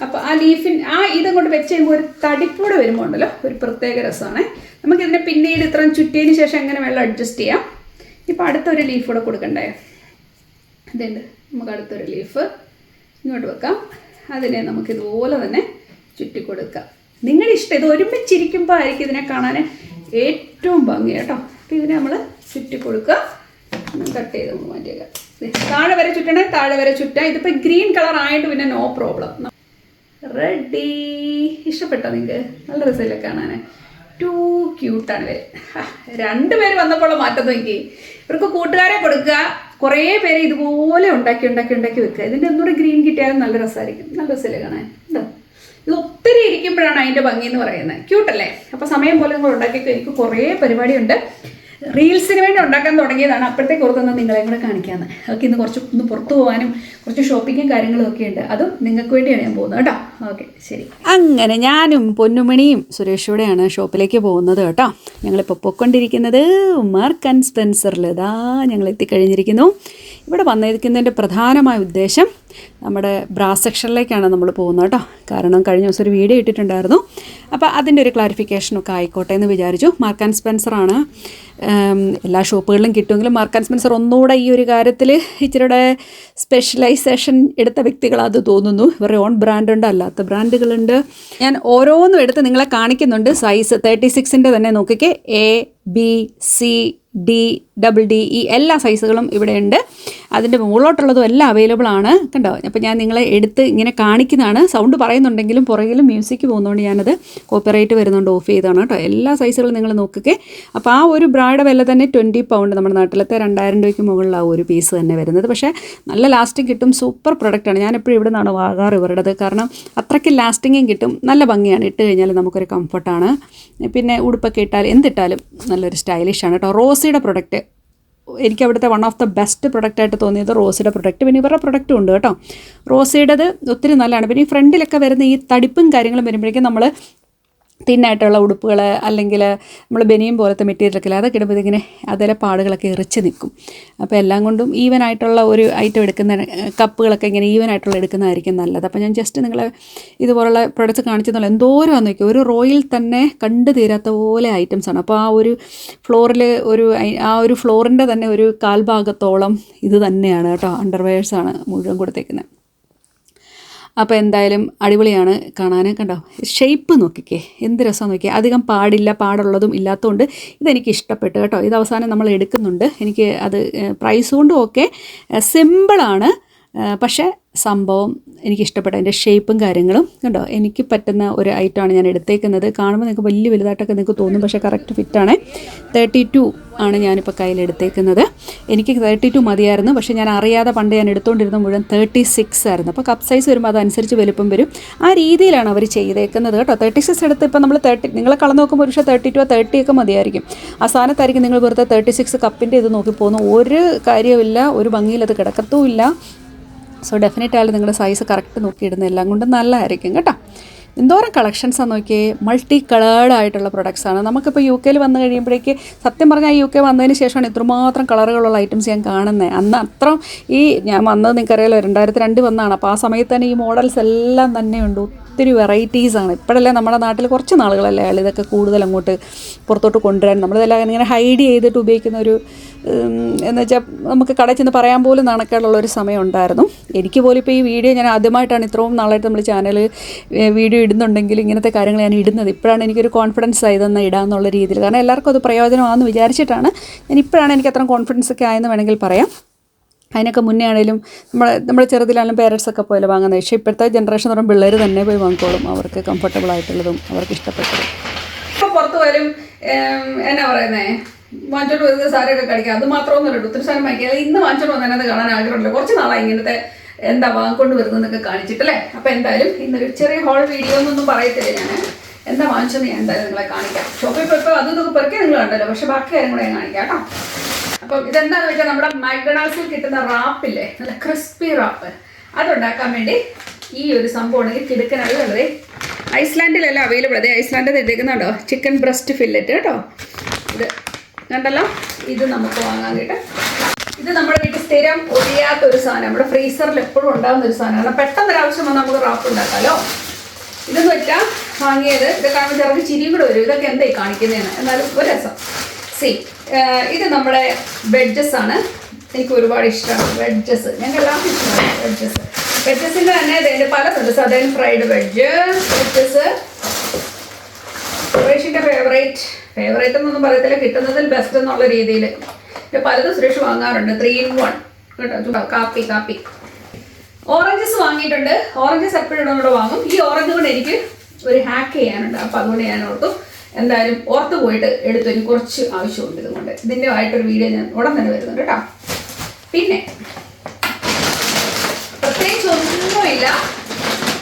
അപ്പോൾ ആ ലീഫിൻ ആ ഇതും കൊണ്ട് വെച്ച് കഴിയുമ്പോൾ ഒരു തടിപ്പൂടെ വരുമ്പോൾ ഉണ്ടല്ലോ ഒരു പ്രത്യേക രസമാണ്. നമുക്കിതിനെ പിന്നീട് ഇത്രയും ചുറ്റിയതിന് ശേഷം എങ്ങനെ വെള്ളം അഡ്ജസ്റ്റ് ചെയ്യാം. ഇപ്പോൾ അടുത്തൊരു ലീഫ് കൂടെ കൊടുക്കണ്ടേ? അതുണ്ട് നമുക്ക് അടുത്തൊരു ലീഫ് ഇങ്ങോട്ട് വെക്കാം. അതിനെ നമുക്ക് ഇതുപോലെ തന്നെ ചുറ്റി കൊടുക്കാം. നിങ്ങളുടെ ഇഷ്ടം ഇത് ഒരുമിച്ചിരിക്കുമ്പോൾ ആയിരിക്കും ഇതിനെ കാണാൻ ഏറ്റവും ഭംഗി കേട്ടോ. അപ്പോൾ ഇതിനെ നമ്മൾ ചുറ്റി കൊടുക്കുക. കട്ട് ചെയ്ത് നമ്മൾ മാറ്റിയേക്കാം താഴെ വരെ ചുറ്റണേ താഴെ വരെ ചുറ്റാം. ഇതിപ്പോൾ ഗ്രീൻ കളർ ആയിട്ട് പിന്നെ നോ പ്രോബ്ലം റെഡി ഇഷ്ടപ്പെട്ടോ നിങ്ങൾക്ക് നല്ല രസമില്ല കാണാൻ ടു ക്യൂട്ടാണ് ഇവർ രണ്ടുപേര് വന്നപ്പോൾ മാറ്റം നോക്കി. ഇവർക്ക് കൂട്ടുകാരെ കൊടുക്കുക കുറേ പേര് ഇതുപോലെ ഉണ്ടാക്കി ഉണ്ടാക്കി ഉണ്ടാക്കി വെക്കുക. ഇതിന്റെ ഒന്നുകൂടെ ഗ്രീൻ കിട്ടിയാൽ നല്ല രസമായിരിക്കും. നല്ല രസമല്ലേ കാണാൻ? എന്താ ഇത് ഒത്തിരി ഇരിക്കുമ്പോഴാണ് അതിന്റെ ഭംഗി എന്ന് പറയുന്നത് ക്യൂട്ടല്ലേ അപ്പോൾ സമയം പോലെ നിങ്ങൾ ഉണ്ടാക്കി എനിക്ക് കുറേ പരിപാടിയുണ്ട്. റീൽസിന് വേണ്ടി ഉണ്ടാക്കാൻ തുടങ്ങിയതാണ്. അപ്പോഴത്തേക്ക് ഓർത്തൊന്ന് നിങ്ങളെ കൂടെ കാണിക്കാമെന്ന് ഓക്കെ ഇന്ന് കുറച്ച് ഒന്ന് പുറത്തു പോകാനും കുറച്ച് ഷോപ്പിങ്ങും കാര്യങ്ങളും ഒക്കെ ഉണ്ട്. അതും നിങ്ങൾക്ക് വേണ്ടിയാണ് ഞാൻ പോകുന്നത്. കേട്ടോ? ഓക്കെ ശരി. അങ്ങനെ ഞാനും പൊന്നുമണിയും സുരേഷോടെയാണ് ഷോപ്പിലേക്ക് പോകുന്നത് കേട്ടോ. ഞങ്ങളിപ്പോൾ പൊയ്ക്കൊണ്ടിരിക്കുന്നത് മാർക്ക് ആൻഡ് സ്പെൻസറിൽ. ഇതാ ഞങ്ങൾ എത്തിക്കഴിഞ്ഞിരിക്കുന്നു. ഇവിടെ വന്നിരിക്കുന്നതിന്റെ പ്രധാനമായ ഉദ്ദേശം നമ്മുടെ ബ്രാസ് സെക്ഷനിലേക്കാണ് നമ്മൾ പോകുന്നത് കേട്ടോ. കാരണം കഴിഞ്ഞ ദിവസം ഒരു വീഡിയോ ഇട്ടിട്ടുണ്ടായിരുന്നു. അപ്പോൾ അതിന്റെ ഒരു ക്ലാരിഫിക്കേഷനൊക്കെ ആയിക്കോട്ടെ എന്ന് വിചാരിച്ചു. മാർക്ക് ആൻഡ് സ്പെൻസറാണ് എല്ലാ ഷോപ്പുകളിലും കിട്ടുമെങ്കിലും മാർക്ക് ആൻഡ് സ്പെൻസർ ഒന്നുകൂടെ ഈ ഒരു കാര്യത്തിൽ ഇച്ചിരിയുടെ സ്പെഷ്യലൈസേഷൻ എടുത്ത വ്യക്തികളത് തോന്നുന്നു. ഇവരുടെ ഓൺ ബ്രാൻഡുണ്ട് അല്ലാത്ത ബ്രാൻഡുകളുണ്ട് ഞാൻ ഓരോന്നും എടുത്ത് നിങ്ങളെ കാണിക്കുന്നുണ്ട്. സൈസ് തേർട്ടി സിക്സിന്റെ തന്നെ നോക്കിക്കേ. A B C D double D ഈ എല്ലാ സൈസുകളും ഇവിടെ ഉണ്ട് അതിന്റെ മുകളിലോട്ടുള്ളതും എല്ലാം അവൈലബിൾ ആണ്. കണ്ടോ? അപ്പോൾ ഞാൻ നിങ്ങളെ എടുത്ത് ഇങ്ങനെ കാണിക്കുന്നതാണ്. സൗണ്ട് പറയുന്നുണ്ടെങ്കിലും പുറകിലും മ്യൂസിക് പോകുന്നതുകൊണ്ട് ഞാനത് കോപ്പറേറ്റ് വരുന്നുണ്ട് ഓഫ് ചെയ്താണ് കേട്ടോ. എല്ലാ സൈസുകളും നിങ്ങൾ നോക്കുകയെ അപ്പോൾ ആ ഒരു ബ്രായുടെ വില തന്നെ ട്വന്റി പൗണ്ട് നമ്മുടെ നാട്ടിലത്തെ രണ്ടായിരം രൂപയ്ക്ക് മുകളിലാണ് ഒരു പീസ് തന്നെ വരുന്നത്. പക്ഷേ നല്ല ലാസ്റ്റിംഗ് കിട്ടും സൂപ്പർ പ്രൊഡക്റ്റാണ് ഞാൻ എപ്പോഴും ഇവിടെ നിന്നാണ് വാങ്ങാറ് ഇവരുടേത്. കാരണം അത്രയ്ക്ക് ലാസ്റ്റിങ്ങും കിട്ടും നല്ല ഭംഗിയാണ്. ഇട്ട് കഴിഞ്ഞാൽ നമുക്കൊരു കംഫർട്ടാണ് പിന്നെ ഉടുപ്പൊക്കെ ഇട്ടാൽ എന്തിട്ടാലും നല്ലൊരു സ്റ്റൈലിഷാണ് കേട്ടോ. റോസിയുടെ പ്രൊഡക്റ്റ് എനിക്ക് അവിടുത്തെ one of the best product ആയിട്ട് തോന്നിയത് റോസിയുടെ പ്രൊഡക്റ്റ് പിന്നെ ഇവരുടെ പ്രൊഡക്റ്റും ഉണ്ട് കേട്ടോ. റോസിയുടേത് ഒത്തിരി നല്ലതാണ്. പിന്നെ ഈ ഫ്രണ്ടിലൊക്കെ വരുന്ന ഈ തടിപ്പും കാര്യങ്ങളും വരുമ്പോഴേക്കും നമ്മൾ തിന്നായിട്ടുള്ള ഉടുപ്പുകൾ അല്ലെങ്കിൽ നമ്മൾ ബനിയും പോലത്തെ മെറ്റീരിയലൊക്കെ അതൊക്കെ ഇടുമ്പോൾ ഇതിങ്ങനെ അതിലെ പാടുകളൊക്കെ എറിച്ച് നിൽക്കും. അപ്പോൾ എല്ലാം കൊണ്ടും ഈവൻ ആയിട്ടുള്ള ഒരു ഐറ്റം എടുക്കുന്ന കപ്പുകളൊക്കെ ഇങ്ങനെ ഈവൻ ആയിട്ടുള്ള എടുക്കുന്നതായിരിക്കും നല്ലത്. അപ്പോൾ ഞാൻ ജസ്റ്റ് നിങ്ങളെ ഇതുപോലുള്ള പ്രൊഡക്റ്റ്സ് കാണിച്ചെന്നുള്ള എന്തോരം നോക്കി ഒരു റോയിൽ തന്നെ കണ്ടു തീരാത്ത പോലെ ഐറ്റംസ് ആണ്. അപ്പോൾ ആ ഒരു ഫ്ലോറിൽ ഒരു ആ ഒരു ഫ്ലോറിന്റെ തന്നെ ഒരു കാൽഭാഗത്തോളം ഇത് തന്നെയാണ് കേട്ടോ. അണ്ടർവെയേഴ്സാണ് മുഴുവൻ കൊടുത്തേക്കുന്നത് അപ്പോൾ എന്തായാലും അടിപൊളിയാണ് കാണാൻ കണ്ടോ? ഷേപ്പ് നോക്കിക്കേ. എന്ത് രസം നോക്കിയേ അധികം പാടില്ല പാടുള്ളതും ഇല്ലാത്തതുകൊണ്ട് ഇതെനിക്ക് ഇഷ്ടപ്പെട്ടു കേട്ടോ. ഇത് അവസാനം നമ്മൾ എടുക്കുന്നുണ്ട്. എനിക്ക് അത് പ്രൈസ് കൊണ്ടും ഒക്കെ സിമ്പിളാണ് പക്ഷേ സംഭവം എനിക്ക് ഇഷ്ടപ്പെട്ട അതിന്റെ ഷേപ്പും കാര്യങ്ങളും കണ്ടോ? എനിക്ക് പറ്റുന്ന ഒരു ഐറ്റമാണ് ഞാൻ എടുത്തേക്കുന്നത്. കാണുമ്പോൾ നിങ്ങൾക്ക് വലിയ വലുതായിട്ടൊക്കെ നിങ്ങൾക്ക് തോന്നും പക്ഷേ കറക്റ്റ് ഫിറ്റാണ്. തേർട്ടി ടു ആണ് ഞാനിപ്പോൾ കയ്യിൽ എടുത്തേക്കുന്നത്. എനിക്ക് തേർട്ടി ടു മതിയായിരുന്നു പക്ഷേ ഞാൻ അറിയാതെ പണ്ട് ഞാൻ എടുത്തുകൊണ്ടിരുന്ന മുഴുവൻ തേർട്ടി സിക്സ് ആയിരുന്നു. അപ്പോൾ കപ്പ് സൈസ് വരുമ്പോൾ അതനുസരിച്ച് വലുപ്പം വരും. ആ രീതിയിലാണ് അവർ ചെയ്തേക്കുന്നത് കേട്ടോ. തേർട്ടി സിക്സ് എടുത്ത് ഇപ്പോൾ നമ്മൾ തേർട്ടി നിങ്ങളെ കളന്ന് നോക്കുമ്പോൾ പക്ഷേ തേർട്ടി ടു തേർട്ടി ഒക്കെ മതിയായിരിക്കും. ആ സ്ഥാനത്തായിരിക്കും നിങ്ങൾ വെറുതെ തേർട്ടി സിക്സ് കപ്പിന്റെ ഇത് നോക്കി പോകുന്ന ഒരു കാര്യമില്ല ഒരു ഭംഗിയിൽ അത് കിടക്കത്തുമില്ല. സോ ഡെഫിനറ്റ് ആയാലും നിങ്ങളുടെ സൈസ് കറക്റ്റ് നോക്കിയിടുന്ന എല്ലാം കൊണ്ടും നല്ലതായിരിക്കും കേട്ടോ. എന്തോരം കളക്ഷൻസാണ് നോക്കിയേ? മൾട്ടി കളേർഡ് ആയിട്ടുള്ള പ്രൊഡക്ട്സ് ആണ്. നമുക്കിപ്പോൾ യു കെയിൽ വന്നു കഴിയുമ്പോഴേക്ക് സത്യം പറഞ്ഞാൽ യു കെ വന്നതിന് ശേഷമാണ് ഇത്രമാത്രം കളറുകളുള്ള ഐറ്റംസ് ഞാൻ കാണുന്നത് അന്ന് അത്ര ഈ ഞാൻ വന്നത് നിങ്ങൾക്കറിയാലോ രണ്ടായിരത്തി രണ്ട് വന്നാണ്. അപ്പോൾ ആ സമയത്ത് തന്നെ ഈ മോഡൽസ് എല്ലാം തന്നെ ഉണ്ട് ഒത്തിരി വെറൈറ്റീസാണ് ഇപ്പോഴല്ലേ നമ്മുടെ നാട്ടിൽ കുറച്ച് നാളുകളല്ലേ അയാൾ ഇതൊക്കെ കൂടുതൽ അങ്ങോട്ട് പുറത്തോട്ട് കൊണ്ടുവരാൻ. നമ്മളിതെല്ലാം ഇങ്ങനെ ഹൈഡ് ചെയ്തിട്ട് ഉപയോഗിക്കുന്ന ഒരു എന്ന് വെച്ചാൽ നമുക്ക് കടയിൽ ചെന്ന് പറയാൻ പോലും നാണക്കേടുള്ള ഒരു സമയം ഉണ്ടായിരുന്നു. എനിക്ക് പോലും ഇപ്പോൾ ഈ വീഡിയോ ഞാൻ ആദ്യമായിട്ടാണ് ഇത്രയും നാളായിട്ട് നമ്മൾ ചാനൽ വീഡിയോ ഇടുന്നുണ്ടെങ്കിൽ ഇങ്ങനത്തെ കാര്യങ്ങൾ ഞാൻ ഇടുന്നത്. ഇപ്പോഴാണ് എനിക്കൊരു കോൺഫിഡൻസ് ആയതെന്ന് ഇടാമെന്നുള്ള രീതിയിൽ കാരണം എല്ലാവർക്കും അത് പ്രയോജനമാണെന്ന് വിചാരിച്ചിട്ടാണ് ഞാൻ ഇപ്പോഴാണ് എനിക്ക് അത്ര കോൺഫിഡൻസ് ഒക്കെ ആയെന്ന് വേണമെങ്കിൽ പറയാം. അതിനൊക്കെ മുന്നേ ആണെങ്കിലും നമ്മളെ നമ്മുടെ ചെറുതിലാണെങ്കിലും പേരൻസൊക്കെ പോലെ വാങ്ങുന്നത്. പക്ഷേ ഇപ്പോഴത്തെ ജനറേഷൻ എന്ന് പറയുമ്പോൾ പിള്ളേർ തന്നെ പോയി വാങ്ങിക്കോളും. അവർക്ക് കംഫർട്ടബിൾ ആയിട്ടുള്ളതും അവർക്ക് ഇഷ്ടപ്പെട്ടതും. ഇപ്പോൾ പുറത്ത് വരും എന്നാ പറയുന്നേ? വാങ്ങിച്ചോണ്ട് വരുന്നത് സാരമൊക്കെ കഴിക്കാം അത് മാത്രമൊന്നുമല്ല ഒത്തിരി സാധനം വാങ്ങിക്കുക ഇന്ന് വാങ്ങിച്ചോണ്ട് വന്നതിനത് കാണാൻ ആഗ്രഹമില്ല കുറച്ച് നാളായി ഇങ്ങനത്തെ എന്താ വാങ്ങിക്കൊണ്ട് വരുന്നതെന്നൊക്കെ കാണിച്ചിട്ടല്ലേ? അപ്പോൾ എന്തായാലും ഇന്നൊരു ചെറിയ ഹോൾ വീഡിയോ എന്നൊന്നും പറയത്തില്ല ഞാൻ എന്താ വാങ്ങിച്ചെന്ന് ഞാൻ എന്തായാലും നിങ്ങളെ കാണിക്കാം. ഷോപ്പിൽ പോയപ്പോൾ അതും ഇതൊക്കെ പെറുക്കി നിങ്ങൾ കണ്ടല്ലോ. പക്ഷേ ബാക്കി കാര്യം കൂടെ ഞാൻ കാണിക്കാം കേട്ടോ. അപ്പം ഇതെന്താന്ന് വെച്ചാൽ നമ്മുടെ മാക്ഡൊണാൾഡ്സിൽ കിട്ടുന്ന റാപ്പില്ലേ? നല്ല ക്രിസ്പി റാപ്പ്. അതുണ്ടാക്കാൻ വേണ്ടി ഈ ഒരു സംഭവം ഉണ്ടെങ്കിൽ കിടക്കനാണ് വളരെ ഐസ്ലാൻഡിലല്ല അവൈലബിൾ അതെ ഐസ്ലാൻഡിൽ എഴുതിക്കുന്നുണ്ടോ ചിക്കൻ ബ്രസ്റ്റ് ഫില്ലറ്റ് കേട്ടോ. ഇത് കണ്ടല്ലോ? ഇത് നമുക്ക് വാങ്ങാൻ കിട്ടും ഇത് നമ്മുടെ വീട്ടിൽ സ്ഥിരം ഒഴിയാത്ത ഒരു സാധനം. നമ്മുടെ ഫ്രീസറിൽ എപ്പോഴും ഉണ്ടാകുന്ന ഒരു സാധനമാണ് പെട്ടെന്ന് ഒരാവശ്യം വന്നാൽ നമുക്ക് റാപ്പ് ഉണ്ടാക്കാമല്ലോ ഇതെന്ന് വെച്ചാൽ വാങ്ങിയത് ഇത് കാണുമ്പോൾ ചിലർക്ക് ചിരിയും കൂടെ വരും. ഇതൊക്കെ എന്തായി കാണിക്കുന്നതെന്ന്? എന്നാലും ഒരു രസം. സി ഇത് നമ്മുടെ വെഡ്ജസ് ആണ്. എനിക്ക് ഒരുപാട് ഇഷ്ടമാണ് വെഡ്ജസ് ഞങ്ങൾക്ക് എല്ലാവർക്കും ഇഷ്ടമാണ് വെഡ്ജസ് വെഡ്ജസിന്റെ തന്നെ ഇതിന്റെ പല ഉണ്ട് അതായത് ഫ്രൈഡ് വെഡ്ജ് വെഡ്ജസ് സുരേഷിന്റെ ഫേവറേറ്റ് ഫേവറേറ്റ് എന്നൊന്നും പറയത്തില്ല. കിട്ടുന്നതിൽ ബെസ്റ്റ് എന്നുള്ള രീതിയിൽ. പലതും സുരേഷ് വാങ്ങാറുണ്ട്. ത്രീ ഇൻ വൺ കേട്ടോ? കാപ്പി കാപ്പി. ഓറഞ്ചസ് വാങ്ങിയിട്ടുണ്ട്. ഓറഞ്ചസ് എപ്പോഴും കൂടെ വാങ്ങും. ഈ ഓറഞ്ച് കൊണ്ട് എനിക്ക് ഒരു ഹാക്ക് ചെയ്യാനുണ്ട്. അപ്പം അതുകൊണ്ട് ഞാൻ ഓർത്തു എന്തായാലും ഓർത്ത് പോയിട്ട് എടുത്തു എനിക്ക് കുറച്ച് ആവശ്യമുണ്ട് ഇതുകൊണ്ട്. ഇതിന്റെ ആയിട്ടൊരു വീഡിയോ ഞാൻ ഉടൻ തന്നെ വരുന്നുണ്ട് കേട്ടോ. പിന്നെ പ്രത്യേകിച്ച് ഒന്നുമില്ല.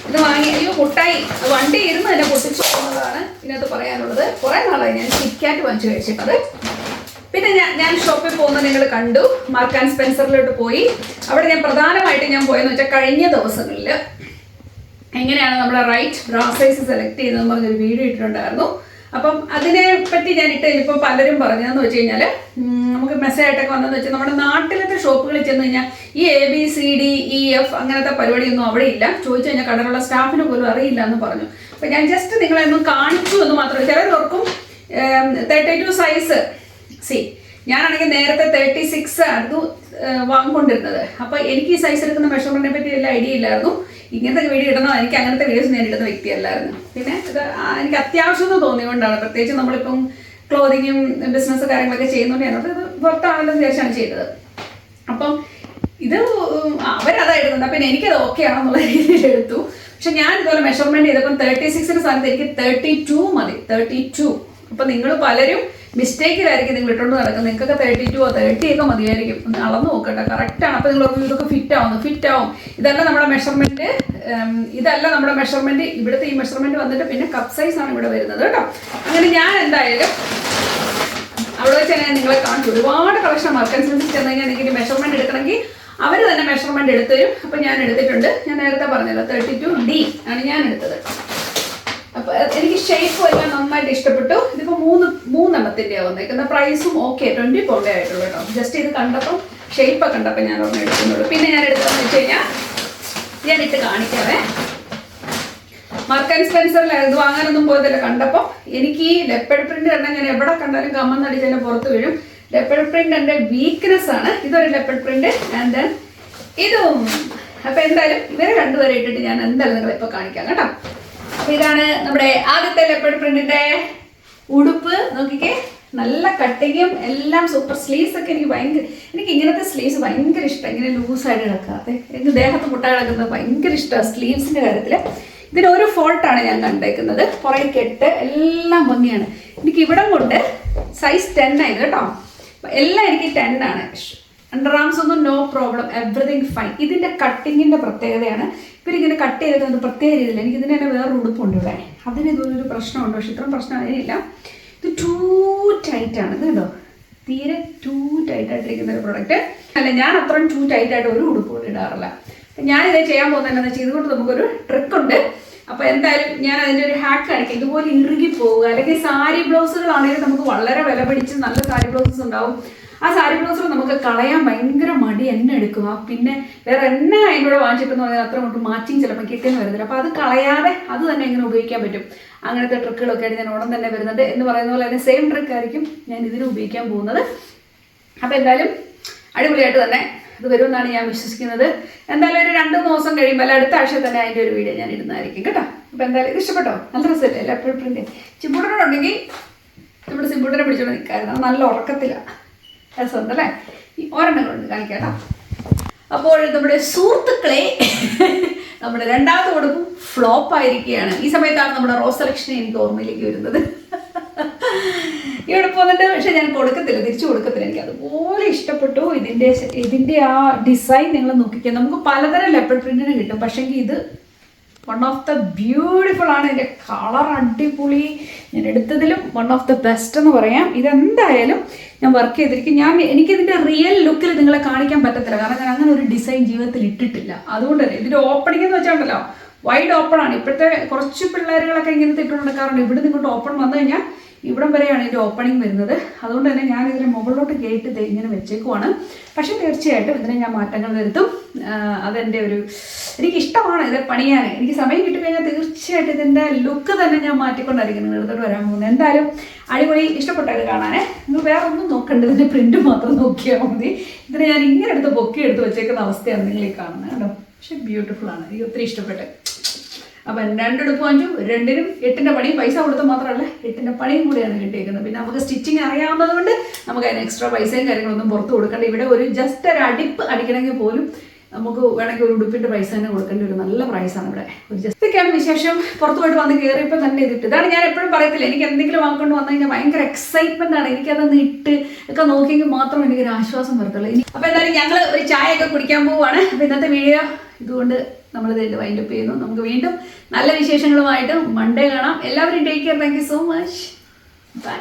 ഇത് വാങ്ങി അയ്യോ മുട്ടായി. വണ്ടി ഇരുന്ന് തന്നെ പൊട്ടിച്ചു പോകുന്നതാണ് ഇതിനകത്ത് പറയാനുള്ളത്. കുറേ നാളായി ഞാൻ കിക്കാറ്റ് വാങ്ങിച്ചു കഴിച്ചിട്ടത്. പിന്നെ ഞാൻ ഞാൻ ഷോപ്പിൽ പോകുന്നത് നിങ്ങൾ കണ്ടു. മാർക്ക് ആൻഡ് സ്പെൻസറിലോട്ട് പോയി. അവിടെ ഞാൻ പ്രധാനമായിട്ട് ഞാൻ പോയെന്ന് വെച്ചാൽ കഴിഞ്ഞ ദിവസങ്ങളിൽ എങ്ങനെയാണ് നമ്മുടെ റൈറ്റ് ബ്രാ സൈസ് സെലക്ട് ചെയ്തതെന്ന് പറഞ്ഞൊരു വീഡിയോ ഇട്ടിട്ടുണ്ടായിരുന്നു. അപ്പം അതിനെ പറ്റി ഞാൻ ഇട്ട് കഴിഞ്ഞപ്പോൾ പലരും പറഞ്ഞതെന്ന് വെച്ച് കഴിഞ്ഞാൽ നമുക്ക് മെസ്സേജായിട്ടൊക്കെ വന്നതെന്ന് വെച്ചാൽ നമ്മുടെ നാട്ടിലത്തെ ഷോപ്പുകളിൽ ചെന്ന് കഴിഞ്ഞാൽ ഈ A B C D E F അങ്ങനത്തെ പരിപാടിയൊന്നും അവിടെ ഇല്ല. ചോദിച്ചു കഴിഞ്ഞാൽ കടലുള്ള സ്റ്റാഫിന് പോലും അറിയില്ല എന്ന് പറഞ്ഞു. അപ്പം ഞാൻ ജസ്റ്റ് നിങ്ങളെ ഒന്ന് കാണിച്ചു എന്ന് മാത്രമേ ചിലർക്കും തേർട്ടി ടു സൈസ് സി ഞാനാണെങ്കിൽ നേരത്തെ തേർട്ടി സിക്സ് ആയിരുന്നു വാങ്ങിക്കൊണ്ടിരുന്നത്. അപ്പൊ എനിക്ക് ഈ സൈസ് എടുക്കുന്ന മെഷർമെന്റിനെ പറ്റി വലിയ ഐഡിയ ഇല്ലായിരുന്നു. ഇങ്ങനത്തെ വീഡിയോ ഇടണം? എനിക്ക് അങ്ങനത്തെ വീഡിയോസ് ഞാൻ വ്യക്തിയല്ലായിരുന്നു. പിന്നെ ഇത് എനിക്ക് അത്യാവശ്യം എന്ന് തോന്നിയതുകൊണ്ടാണ്. പ്രത്യേകിച്ച് നമ്മളിപ്പം ക്ലോതിങ്ങും ബിസിനസ് കാര്യങ്ങളൊക്കെ ചെയ്യുന്നതുകൊണ്ട് ഞാനത് പുറത്താണല്ലോ വിചാരിച്ചാണ് ചെയ്തത്. അപ്പം ഇത് അവരതായിരുന്നു പിന്നെ എനിക്കത് ഓക്കെ ആണെന്നുള്ള രീതിയിൽ എടുത്തു. പക്ഷെ ഞാൻ ഇതുപോലെ മെഷർമെന്റ് ചെയ്തപ്പം തേർട്ടി സിക്സിന്റെ സ്ഥാനത്ത് എനിക്ക് തേർട്ടി ടു മതി. തേർട്ടി ടു അപ്പൊ നിങ്ങൾ പലരും മിസ്റ്റേക്കിലായിരിക്കും നിങ്ങൾ ഇട്ടുകൊണ്ട് നടക്കുന്നത്. നിങ്ങൾക്കൊക്കെ തേർട്ടി ടു തേർട്ടി ഒക്കെ മതിയായിരിക്കും. ഒന്ന് അളന്ന് നോക്കട്ടെ. കറക്റ്റ് ആണ്. അപ്പൊ നിങ്ങൾ ഇതൊക്കെ ഫിറ്റ് ആവും. ഫിറ്റ് ആവും. ഇതല്ല നമ്മുടെ മെഷർമെന്റ് ഇതല്ല നമ്മുടെ മെഷർമെന്റ് ഇവിടുത്തെ ഈ മെഷർമെന്റ് വന്നിട്ട് പിന്നെ കപ്പ് സൈസ് ആണ് ഇവിടെ വരുന്നത് കേട്ടോ. അങ്ങനെ ഞാൻ എന്തായാലും അവിടെ വെച്ച് തന്നെ നിങ്ങളെ കാണിച്ചു. ഒരുപാട് കളക്ഷൻ മർക്കൻസിൽ ചെന്ന് കഴിഞ്ഞാൽ നിങ്ങൾക്ക് മെഷർമെന്റ് എടുക്കണമെങ്കിൽ അവർ തന്നെ മെഷർമെന്റ് എടുത്തു തരും. അപ്പൊ ഞാൻ എടുത്തിട്ടുണ്ട്. ഞാൻ നേരത്തെ പറഞ്ഞല്ലോ തേർട്ടി ടു ഡി ആണ് ഞാൻ എടുത്തത്. അപ്പൊ എനിക്ക് ഷേപ്പും എല്ലാം നന്നായിട്ട് ഇഷ്ടപ്പെട്ടു. ഇതിപ്പോ മൂന്ന് മൂന്നെണ്ണത്തിന്റെ വന്നേക്കുന്ന പ്രൈസും ഓക്കെ ട്വന്റി പൗണ്ടേ ആയിട്ടുള്ളൂ കേട്ടോ. ജസ്റ്റ് ഇത് കണ്ടപ്പോൾ ഷേപ്പ് ഒക്കെ കണ്ടപ്പോൾ ഞാൻ ഒരെണ്ണം എടുക്കുന്നുള്ളൂ. പിന്നെ ഞാൻ എടുത്തതെന്ന് വെച്ച് കഴിഞ്ഞാൽ ഞാൻ ഇട്ട് കാണിക്കാവേ. മാർക്ക് ആൻഡ് സ്പെൻസറിൽ ഇത് വാങ്ങാനൊന്നും പോയതല്ല. കണ്ടപ്പോൾ എനിക്ക് ഈ ലെപ്പഡ് പ്രിന്റ് കണ്ടാൽ ഞാൻ എവിടെ കണ്ടാലും കമ്മന്നടിച്ചാലും പുറത്ത് വീഴും. ലെപ്പഡ് പ്രിന്റ് എന്റെ വീക്ക്നെസ് ആണ്. ഇതൊരു ലെപ്പഡ് പ്രിന്റ് ആൻഡ് ദെൻ ഇതും. അപ്പൊ എന്തായാലും ഇവരെ രണ്ടുപേരെ ഇട്ടിട്ട് ഞാൻ എന്തായാലും നിങ്ങളെ ഇപ്പൊ കാണിക്കാം കേട്ടോ. അപ്പൊ ഇതാണ് നമ്മുടെ ആദ്യത്തെ ലെപ്പഡ് പ്രിന്റിന്റെ ഉടുപ്പ്. നോക്കിക്കേ നല്ല കട്ടിങ്ങും എല്ലാം സൂപ്പർ സ്ലീവ്സ് ഒക്കെ എനിക്ക് ഭയങ്കര എനിക്ക് ഇങ്ങനത്തെ സ്ലീവ്സ് ഭയങ്കര ഇഷ്ടം. ഇങ്ങനെ ലൂസായിട്ട് കിടക്കാതെ എനിക്ക് ദേഹത്ത് മുട്ട കിടക്കുന്നത് ഭയങ്കര ഇഷ്ടമാണ് സ്ലീവ്സിന്റെ കാര്യത്തിൽ ഇതിനൊരു ഫോൾട്ടാണ് ഞാൻ കണ്ടേക്കുന്നത്. പുറകെ കെട്ട് എല്ലാം ഭംഗിയാണ്. എനിക്ക് ഇവിടം കൊണ്ട് സൈസ് ടെൻ ആയിരുന്നു കേട്ടോ. എല്ലാം എനിക്ക് ടെൻ ആണ്. അണ്ടർ ആംസ് ഒന്നും നോ പ്രോബ്ലം എവറിഥിങ് ഫൈൻ ഇതിന്റെ കട്ടിങ്ങിന്റെ പ്രത്യേകതയാണ്. ഇവരിങ്ങനെ കട്ട് ചെയ്തത് പ്രത്യേക രീതിയിൽ എനിക്ക് ഇതിന് തന്നെ വേറെ ഉടുപ്പുണ്ട് ഇവിടെ. അതിന് ഇതൊരു പ്രശ്നമുണ്ട്. പക്ഷെ ഇത്രയും പ്രശ്നം അതിനില്ല. ഇത് ടൂ ടൈറ്റ് ആണ്. ഇത് കേട്ടോ തീരെ ടൂ ടൈറ്റ് ആയിട്ടിരിക്കുന്ന ഒരു പ്രൊഡക്റ്റ് അല്ല ഞാൻ അത്രയും ടൂ ടൈറ്റ് ആയിട്ട് ഒരു ഉടുപ്പ് കൊണ്ട് ഇടാറില്ല. ഞാനിത് ചെയ്യാൻ പോകുന്നതെന്ന് വെച്ചാൽ ഇതുകൊണ്ട് നമുക്കൊരു ട്രിക്ക് ഉണ്ട്. അപ്പൊ എന്തായാലും ഞാൻ അതിന്റെ ഒരു ഹാക്ക് കാണിക്കാം. ഇതുപോലെ ഇറുകി പോവുക. അല്ലെങ്കിൽ സാരി ബ്ലൗസുകളാണെങ്കിൽ നമുക്ക് വളരെ വില പിടിച്ച് നല്ല സാരി ബ്ലൗസസ് ഉണ്ടാവും. ആ സാരി ബ്ലൗസർ നമുക്ക് കളയാൻ ഭയങ്കര മടി എണ്ണ എടുക്കുക പിന്നെ വേറെ എണ്ണ അതിനോട് വാങ്ങിച്ചിട്ടെന്ന് പറഞ്ഞാൽ അത്ര കൊണ്ട് മാച്ചിങ് ചിലപ്പോൾ കിട്ടിയെന്ന് വരുന്നില്ല അപ്പോൾ അത് കളയാതെ അത് തന്നെ എങ്ങനെ ഉപയോഗിക്കാൻ പറ്റും. അങ്ങനത്തെ ട്രിക്കുകളൊക്കെ ആയിട്ട് ഞാൻ ഉടൻ തന്നെ വരുന്നുണ്ട് എന്ന് പറയുന്ന പോലെ തന്നെ സെയിം ട്രിക്ക് ആയിരിക്കും ഞാൻ ഇതിന് ഉപയോഗിക്കാൻ പോകുന്നത്. അപ്പോൾ എന്തായാലും അടിപൊളിയായിട്ട് തന്നെ ഇത് വരുമെന്നാണ് ഞാൻ വിശ്വസിക്കുന്നത്. എന്തായാലും ഒരു രണ്ട് ദിവസം കഴിയുമ്പോൾ അല്ല അടുത്ത ആഴ്ച തന്നെ അതിന്റെ ഒരു വീഡിയോ ഞാൻ ഇടുന്നതായിരിക്കും കേട്ടോ. അപ്പോൾ എന്തായാലും ഇത് ഇഷ്ടപ്പെട്ടോ? നല്ല രസമല്ലേ? അല്ല എപ്പോഴും പ്രിന്റ് ചിമ്പൂട്ടനുണ്ടെങ്കിൽ നമ്മുടെ സിമ്പുട്ടനെ പിടിച്ചോണ്ട് നിൽക്കായിരുന്നു നല്ല ഉറക്കത്തിലാണ് രസമുണ്ടല്ലേ? ഈ ഒരെണ്ണം കൊണ്ട് അപ്പോൾ നമ്മുടെ സുഹൃത്തുക്കളെ നമ്മുടെ രണ്ടാമത്തെ കൊടുക്കും ഫ്ലോപ്പ് ആയിരിക്കുകയാണ്. ഈ സമയത്താണ് നമ്മുടെ റോസ് സെലക്ഷൻ എനിക്ക് ഓർമ്മയിലേക്ക് വരുന്നത്. ഇവിടെ പോന്നിട്ട് പക്ഷെ ഞാൻ കൊടുക്കത്തില്ല തിരിച്ചു കൊടുക്കത്തില്ല. എനിക്ക് അതുപോലെ ഇഷ്ടപ്പെട്ടു. ഇതിന്റെ ഇതിന്റെ ആ ഡിസൈൻ നിങ്ങൾ നോക്കിക്കുക നമുക്ക് പലതരം ലെപ്പഡ് പ്രിന്റിന് കിട്ടും. പക്ഷെങ്കിൽ ഇത് വൺ ഓഫ് ദ ബ്യൂട്ടിഫുൾ ആണ്. ഇതിന്റെ കളർ അടിപൊളി. ഞാൻ എടുത്തതിലും വൺ ഓഫ് ദ ബെസ്റ്റ് എന്ന് പറയാം. ഇതെന്തായാലും ഞാൻ വർക്ക് ചെയ്തിരിക്കും. ഞാൻ എനിക്കിതിന്റെ റിയൽ ലുക്കിൽ നിങ്ങളെ കാണിക്കാൻ പറ്റത്തില്ല. കാരണം ഞാൻ അങ്ങനെ ഒരു ഡിസൈൻ ജീവിതത്തിൽ ഇട്ടിട്ടില്ല. അതുകൊണ്ട് തന്നെ ഇതിന്റെ ഓപ്പണിംഗ് എന്ന് വെച്ചാണ്ടല്ലോ വൈഡ് ഓപ്പൺ ആണ്. ഇപ്പോഴത്തെ കുറച്ച് പിള്ളേരുകളൊക്കെ ഇങ്ങനത്തെ ഇട്ടുകൊണ്ട് നടക്കാറുണ്ട് ഇവിടുന്ന് ഇങ്ങോട്ട് ഓപ്പൺ വന്നു കഴിഞ്ഞാൽ ഇവിടം വരെയാണ് ഇതിന്റെ ഓപ്പണിംഗ് വരുന്നത്. അതുകൊണ്ട് തന്നെ ഞാൻ ഇതിന് മുകളിലോട്ട് ഗേറ്റ് ഇങ്ങനെ വെച്ചേക്കുവാണ്. പക്ഷെ തീർച്ചയായിട്ടും ഇതിനെ ഞാൻ മാറ്റങ്ങൾ വരുത്തും. അതെന്റെ ഒരു എനിക്കിഷ്ടമാണ് ഇത് പണിയാൻ എനിക്ക് സമയം കിട്ടിക്കഴിഞ്ഞാൽ തീർച്ചയായിട്ടും ഇതിന്റെ ലുക്ക് തന്നെ ഞാൻ മാറ്റിക്കൊണ്ടായിരിക്കും നിങ്ങൾ വരാൻ പോകുന്നത്. എന്തായാലും അടിപൊളി ഇഷ്ടപ്പെട്ടത് കാണാനേ. നിങ്ങൾ വേറെ ഒന്നും നോക്കണ്ട. ഇതിന്റെ പ്രിന്റ് മാത്രം നോക്കിയാൽ മതി. ഇതിനെ ഞാൻ ഇങ്ങനെ എടുത്ത് പൊക്കി എടുത്ത് വെച്ചേക്കുന്ന അവസ്ഥയാണ് നിങ്ങൾ കാണുന്നത്. കേട്ടോ പക്ഷേ ബ്യൂട്ടിഫുൾ ആണ്. എനിക്ക് ഒത്തിരി ഇഷ്ടപ്പെട്ടു. അപ്പം രണ്ടെടുപ്പ് വാങ്ങിച്ചു രണ്ടിനും എട്ടിന്റെ പണിയും പൈസ കൊടുത്ത മാത്രമല്ല എട്ടിന്റെ പണിയും കൂടിയാണ് കിട്ടിയേക്കുന്നത്. പിന്നെ നമുക്ക് സ്റ്റിച്ചിങ് അറിയാവുന്നത് കൊണ്ട് നമുക്ക് അതിന് എക്സ്ട്രാ പൈസയും കാര്യങ്ങളൊന്നും പുറത്ത് കൊടുക്കേണ്ട. ഇവിടെ ഒരു ജസ്റ്റ് ഒരു അടിപ്പ് അടിക്കണമെങ്കിൽ പോലും നമുക്ക് വേണമെങ്കിൽ ഒരു ഉടുപ്പിന്റെ പൈസ തന്നെ കൊടുക്കേണ്ട ഒരു നല്ല പ്രൈസാണ് ഇവിടെ. ഒരു ജസ്റ്റ് ഇതൊക്കെയാണ് വിശേഷം. പുറത്തു പോയിട്ട് വന്ന് കയറിയപ്പോൾ തന്നെ ഇതിട്ട്. ഇതാണ് ഞാൻ എപ്പോഴും പറയത്തില്ല എനിക്ക് എന്തെങ്കിലും വാങ്ങിക്കൊണ്ട് വന്നു കഴിഞ്ഞാൽ ഭയങ്കര എക്സൈറ്റ്മെന്റ് ആണ്. എനിക്കതൊന്ന് ഇട്ട് ഒക്കെ നോക്കിയെങ്കിൽ മാത്രം എനിക്കൊരു ആശ്വാസം വരത്തുള്ളൂ. അപ്പൊ അപ്പോൾ എന്തായാലും ഞങ്ങൾ ഒരു ചായ ഒക്കെ കുടിക്കാൻ പോവുകയാണ് അപ്പോൾ ഇന്നത്തെ വീഡിയോ ഇതുകൊണ്ട് നമ്മൾ വൈൻഡ് അപ്പ് ചെയ്യുന്നു. നമുക്ക് വീണ്ടും നല്ല വിശേഷങ്ങളുമായിട്ട് മൺഡേ കാണാം. എല്ലാവരും take care thank you so much bye